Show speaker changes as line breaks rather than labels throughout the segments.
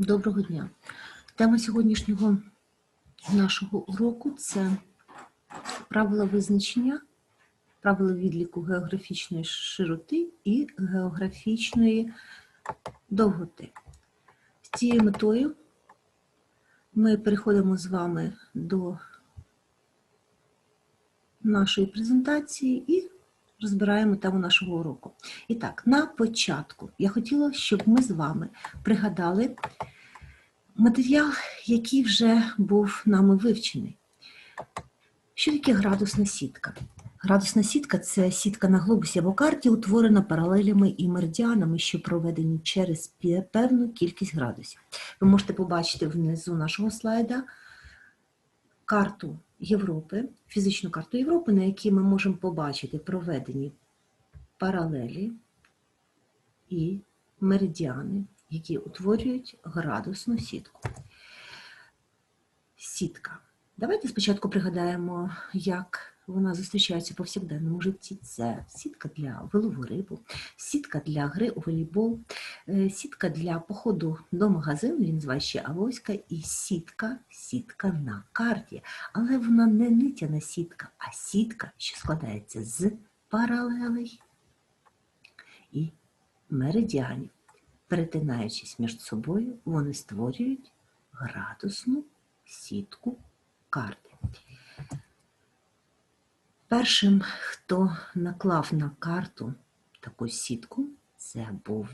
Доброго дня. Тема сьогоднішнього нашого уроку це правила визначення, правила відліку географічної широти і географічної довготи. З цією метою ми переходимо з вами до нашої презентації і розбираємо тему нашого уроку. І так, на початку я хотіла, щоб ми з вами пригадали матеріал, який вже був нами вивчений. Що таке градусна сітка? Градусна сітка це сітка на глобусі або карті, утворена паралелями і меридіанами, що проведені через певну кількість градусів. Ви можете побачити внизу нашого слайда карту Європи, фізичну карту Європи, на якій ми можемо побачити проведені паралелі і меридіани, які утворюють градусну сітку. Сітка. Давайте спочатку пригадаємо, як вона зустрічається в повсякденному житті. Це сітка для вилову рибу, сітка для гри у волейбол, е, сітка для походу до магазину, він називає ще авоська, і сітка, сітка на карті. Але вона не нитяна сітка, а сітка, що складається з паралелей і меридіанів. Перетинаючись між собою, вони створюють градусну сітку карти. Першим, хто наклав на карту таку сітку, це був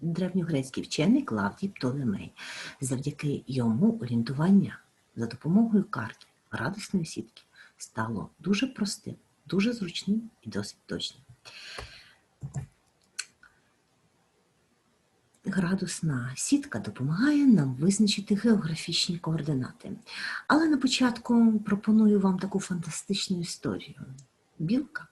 древньогрецький вчений Клавдій Птолемей. Завдяки йому орієнтування за допомогою карти радосної сітки стало дуже простим, дуже зручним і досить точним. Градусна сітка допомагає нам визначити географічні координати. Але на початку пропоную вам таку фантастичну історію. Білка,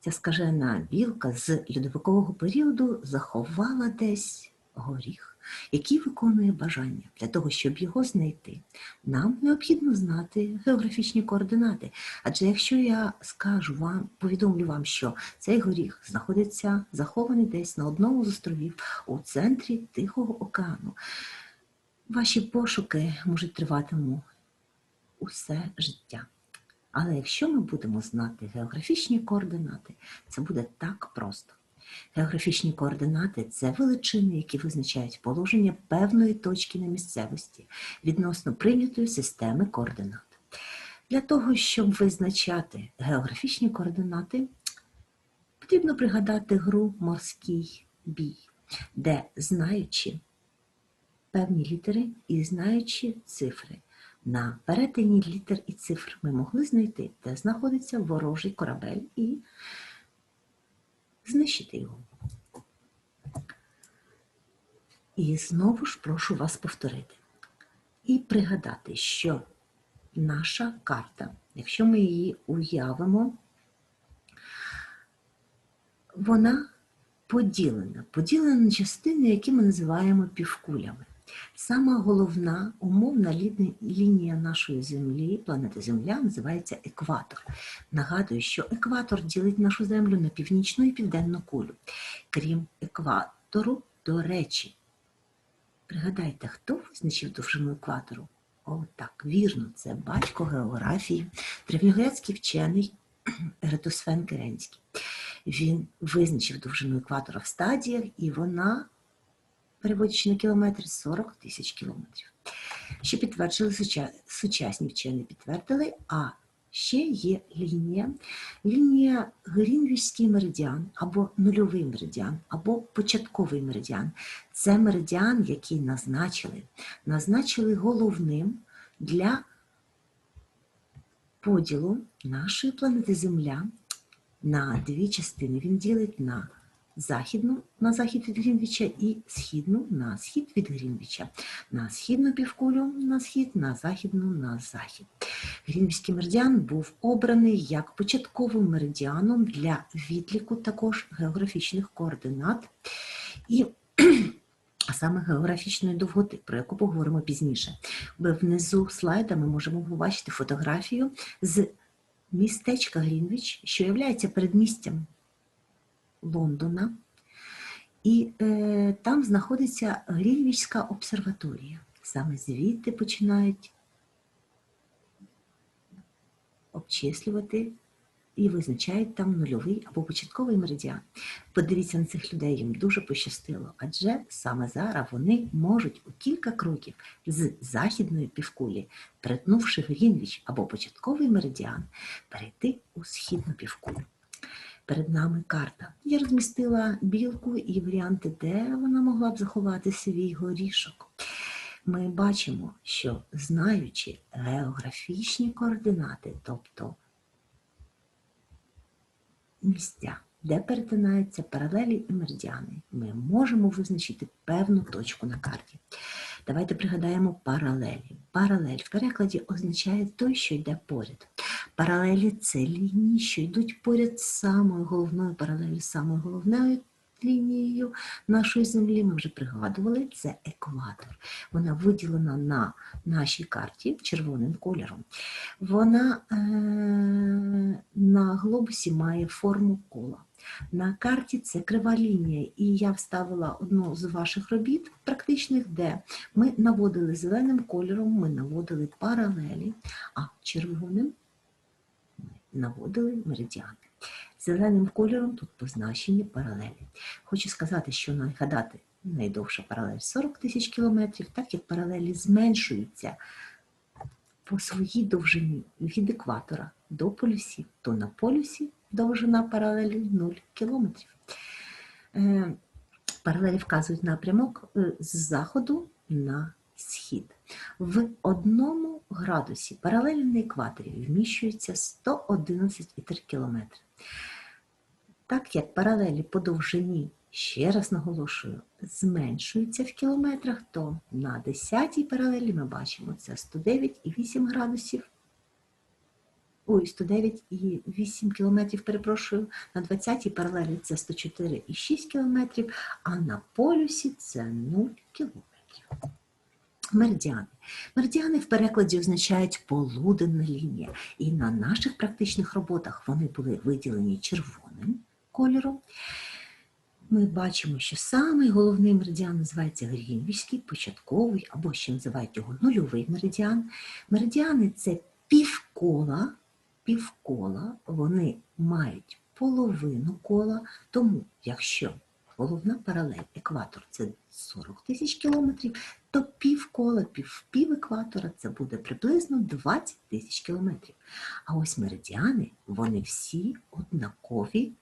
ця скажена білка з льодовикового періоду заховала десь горіх, який виконує бажання. Для того, щоб його знайти, нам необхідно знати географічні координати. Адже якщо я скажу вам, повідомлю вам, що цей горіх знаходиться захований десь на одному з островів у центрі Тихого океану, ваші пошуки можуть тривати усе життя. Але якщо ми будемо знати географічні координати, це буде так просто. Географічні координати це величини, які визначають положення певної точки на місцевості відносно прийнятої системи координат. Для того, щоб визначати географічні координати, потрібно пригадати гру Морський бій, де знаючи певні літери і знаючи цифри, на перетині літер і цифр ми могли знайти, де знаходиться ворожий корабель і знищити його. І знову ж прошу вас повторити і пригадати, що наша карта, якщо ми її уявимо, вона поділена, поділена на частини, які ми називаємо півкулями. Сама головна умовна лінія нашої землі, планети Земля, називається екватор. Нагадую, що екватор ділить нашу землю на північну і південну кулю. Крім екватору, до речі, пригадайте, хто визначив довжину екватору? О, так, вірно, це батько географії, древньогрецький вчений Ератосфен Керенський. Він визначив довжину екватора в стадіях, і вона переводячи на кілометр 40 тисяч кілометрів. Що підтверджили суча- сучасні вчені підтвердили, а ще є лінія, лінія Грінвічський меридіан або нульовий меридіан, або початковий меридіан. Це меридіан, який назначили, назначили головним для поділу нашої планети Земля на дві частини. Він ділить на західну на захід від Грінвіча і східну на схід від Грінвіча. На східну півкулю на схід, на західну на захід. Грінвічський меридіан був обраний як початковим меридіаном для відліку також географічних координат і а саме географічної довготи, про яку поговоримо пізніше. Внизу слайда ми можемо побачити фотографію з містечка Грінвіч, що є передмістям Лондона. І е, там знаходиться Грінвічська обсерваторія. Саме звідти починають обчислювати і визначають там нульовий або початковий меридіан. Подивіться на цих людей, їм дуже пощастило, адже саме зараз вони можуть у кілька кроків з західної півкулі, перетнувши Грінвіч або початковий меридіан, перейти у східну півкулю. Перед нами карта. Я розмістила білку і варіанти, де вона могла б заховати свій горішок. Ми бачимо, що знаючи географічні координати, тобто місця, де перетинаються паралелі і меридіани, ми можемо визначити певну точку на карті. Давайте пригадаємо паралелі. Паралель в перекладі означає той, що йде поряд. Паралелі це лінії, що йдуть поряд з самою головною паралелі, самою головною лінією нашої землі. Ми вже пригадували, це екватор. Вона виділена на нашій карті червоним кольором. Вона е- на глобусі має форму кола. На карті це крива лінія, і я вставила одну з ваших робіт практичних, де ми наводили зеленим кольором, ми наводили паралелі, а червоним наводили меридіани. Зеленим кольором тут позначені паралелі. Хочу сказати, що нагадати найдовша паралель 40 тисяч кілометрів, так як паралелі зменшуються по своїй довжині від екватора до полюсів, то на полюсі довжина паралелі 0 кілометрів. Е, Паралелі вказують напрямок е, з заходу на схід. В одному градусі паралелі на екваторі вміщується 111,3 км. Так як паралелі по довжині, ще раз наголошую, зменшуються в кілометрах, то на 10-й паралелі ми бачимо це 109,8 градусів. Ой, 109,8 кілометрів, перепрошую, на 20-й паралелі це 104,6 кілометрів, а на полюсі це 0 кілометрів. Меридіани. Меридіани в перекладі означають полуденна лінія, і на наших практичних роботах вони були виділені червоним кольором. Ми бачимо, що самий головний меридіан називається Грінвічський, початковий, або ще називають його нульовий меридіан. Меридіани це півкола, півкола, вони мають половину кола, тому якщо головна паралель екватор це 40 тисяч кілометрів, то півкола, пів, екватора це буде приблизно 20 тисяч кілометрів. А ось меридіани, вони всі однакові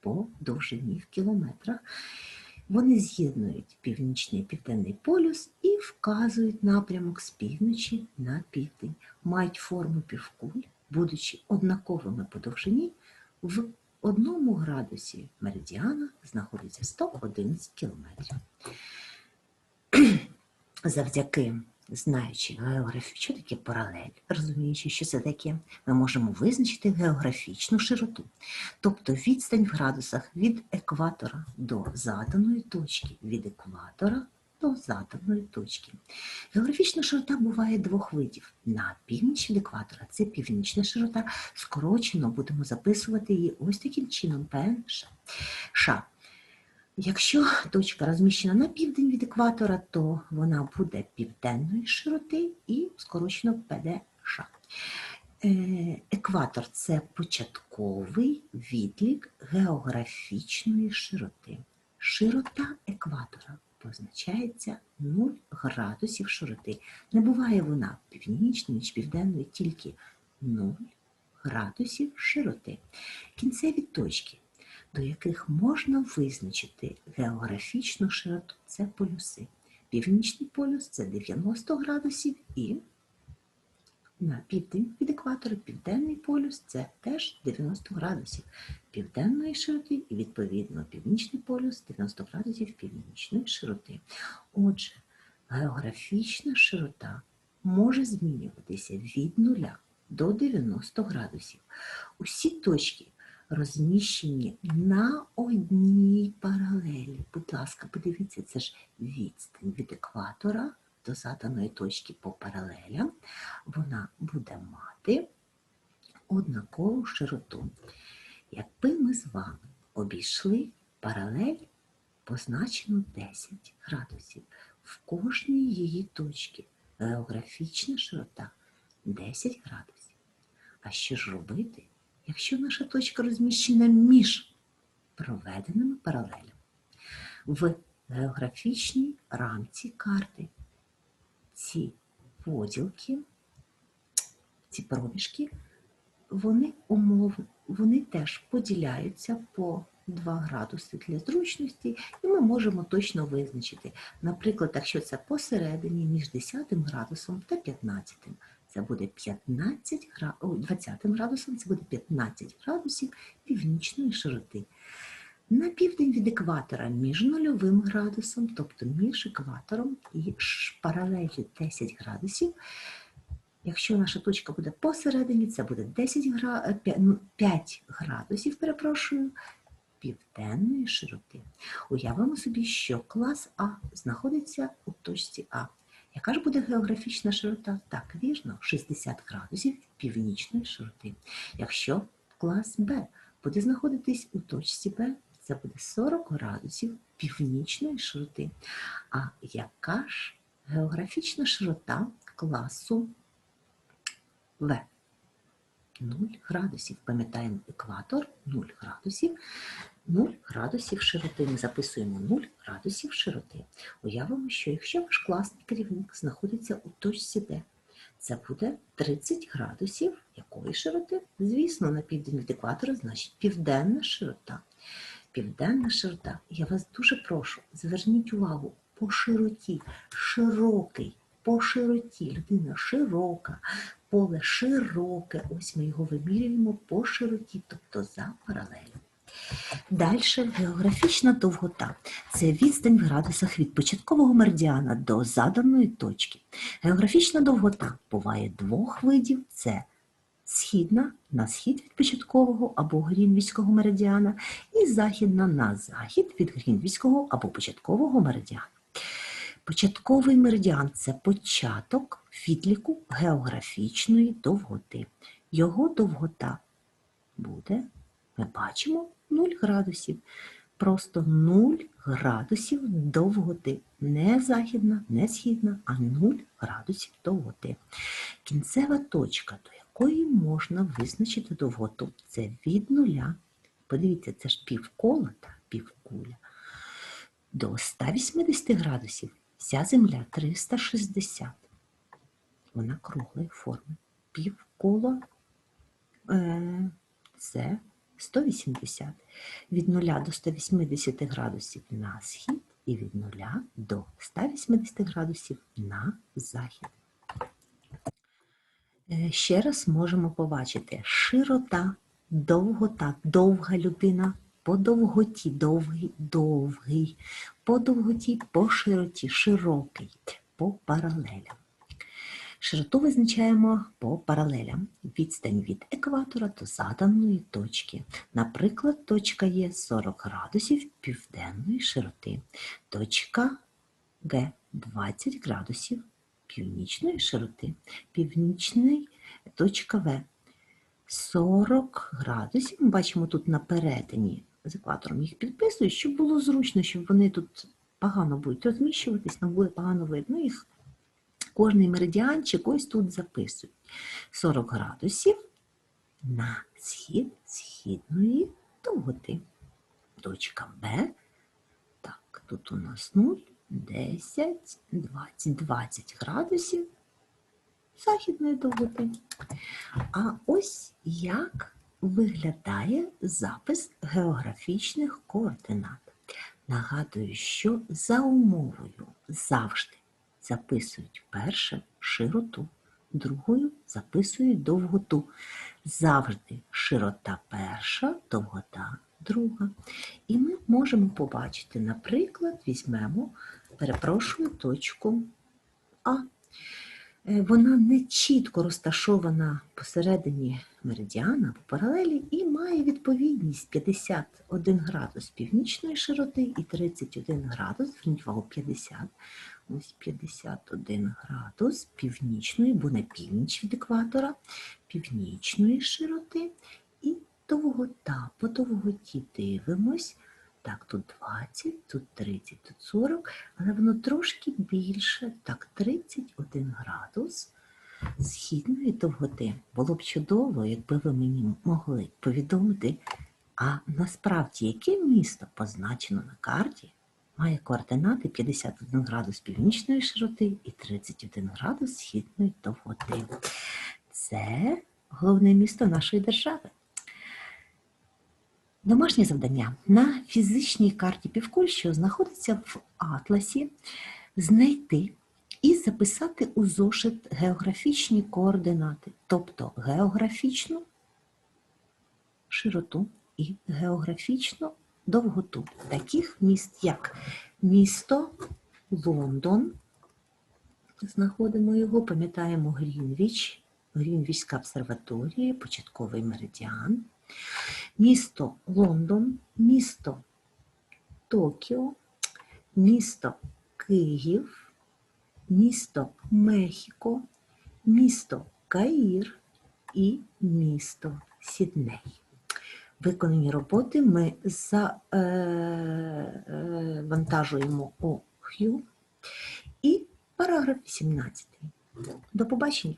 по довжині в кілометрах. Вони з'єднують північний і південний полюс і вказують напрямок з півночі на південь, мають форму півкуль, будучи однаковими по довжині, в одному градусі меридіана знаходиться 111 кілометрів. Завдяки знаючи географію, що таке паралель, розуміючи, що це таке, ми можемо визначити географічну широту, тобто відстань в градусах від екватора до заданої точки, від екватора до заданої точки. Географічна широта буває двох видів. На північ від екватора це північна широта, скорочено будемо записувати її ось таким чином ПНШ. Ша. Якщо точка розміщена на південь від екватора, то вона буде південної широти і скорочено ПДШ. Е, Екватор це початковий відлік географічної широти. Широта екватора позначається 0 градусів широти. Не буває вона північної чи південної, тільки 0 градусів широти. Кінцеві точки до яких можна визначити географічну широту, це полюси. Північний полюс це 90 градусів і на південь від екватора південний полюс це теж 90 градусів південної широти і, відповідно, північний полюс 90 градусів північної широти. Отже, географічна широта може змінюватися від 0 до 90 градусів. Усі точки розміщені на одній паралелі. Будь ласка, подивіться, це ж відстань від екватора до заданої точки по паралелям. Вона буде мати однакову широту. Якби ми з вами обійшли паралель позначено 10 градусів. В кожній її точці географічна широта 10 градусів. А що ж робити, якщо наша точка розміщена між проведеними паралелями? В географічній рамці карти ці поділки, ці проміжки, вони умов, вони теж поділяються по 2 градуси для зручності, і ми можемо точно визначити. Наприклад, якщо це посередині між 10 градусом та 15, це буде 15 гра... Ой, 20 градусом, це буде 15 градусів північної широти. На південь від екватора між нульовим градусом, тобто між екватором і паралелью 10 градусів. Якщо наша точка буде посередині, це буде 10 гра... е, п'я- ну, 5 градусів, перепрошую, південної широти. Уявимо собі, що клас А знаходиться у точці А. Яка ж буде географічна широта? Так, вірно, 60 градусів північної широти. Якщо клас Б буде знаходитись у точці Б, це буде 40 градусів північної широти. А яка ж географічна широта класу В? 0 градусів. Пам'ятаємо екватор 0 градусів. 0 градусів широти. Ми записуємо 0 градусів широти. Уявимо, що якщо ваш класний керівник знаходиться у точці Д, це буде 30 градусів якої широти? Звісно, на південь від екватора, значить південна широта. Південна широта. Я вас дуже прошу, зверніть увагу по широті, широкий, по широті. Людина широка, поле широке. Ось ми його вимірюємо по широті, тобто за паралелю. Далі географічна довгота це відстань в градусах від початкового меридіана до заданої точки. Географічна довгота буває двох видів: це східна на схід від початкового або грінвічського меридіана, і західна на захід від грінвічського або початкового меридіана. Початковий меридіан це початок відліку географічної довготи. Його довгота буде, ми бачимо, 0 градусів. Просто 0 градусів довготи. Не західна, не східна, а 0 градусів довготи. Кінцева точка, до якої можна визначити довготу, це від нуля. Подивіться, це ж півкола та півкуля. До 180 градусів вся земля 360. Вона круглої форми. Півколо е, це 180. Від 0 до 180 градусів на схід і від 0 до 180 градусів на захід. Е, Ще раз можемо побачити широта, довгота, довга людина, по довготі, довгий, довгий, по довготі, по широті, широкий, по паралелям. Широту визначаємо по паралелям. Відстань від екватора до заданої точки. Наприклад, точка Є 40 градусів південної широти. Точка Г 20 градусів північної широти. Північний точка В 40 градусів. Ми бачимо тут на перетині з екватором їх підписують, щоб було зручно, щоб вони тут погано будуть розміщуватись, нам буде погано видно їх. Кожний меридіанчик ось тут записують. 40 градусів на схід східної довготи. Точка Б. Так, тут у нас 0, 10, 20, 20 градусів західної довготи. А ось як виглядає запис географічних координат. Нагадую, що за умовою завжди записують перше широту, другою записують довготу. Завжди широта перша, довгота друга. І ми можемо побачити, наприклад, візьмемо, перепрошую, точку А. Е, Вона не чітко розташована посередині меридіана або паралелі і має відповідність 51 градус північної широти і 31 градус, зверніть увагу, 50, ось 51 градус північної, бо на північ від екватора, північної широти і довгота. По довготі дивимось. Так, тут 20, тут 30, тут 40, але воно трошки більше. Так, 31 градус східної довготи. Було б чудово, якби ви мені могли повідомити, а насправді яке місто позначено на карті має координати 51 градус північної широти і 31 градус східної довготи. Це головне місто нашої держави. Домашнє завдання на фізичній карті півкуль, що знаходиться в атласі, знайти і записати у зошит географічні координати, тобто географічну широту і географічну довготу таких міст, як місто Лондон. Знаходимо його, пам'ятаємо Грінвіч, Грінвічська обсерваторія, початковий меридіан. Місто Лондон, місто Токіо, місто Київ, місто Мехіко, місто Каїр і місто Сідней. Виконані роботи ми завантажуємо у Q. і параграф 17. До побачення!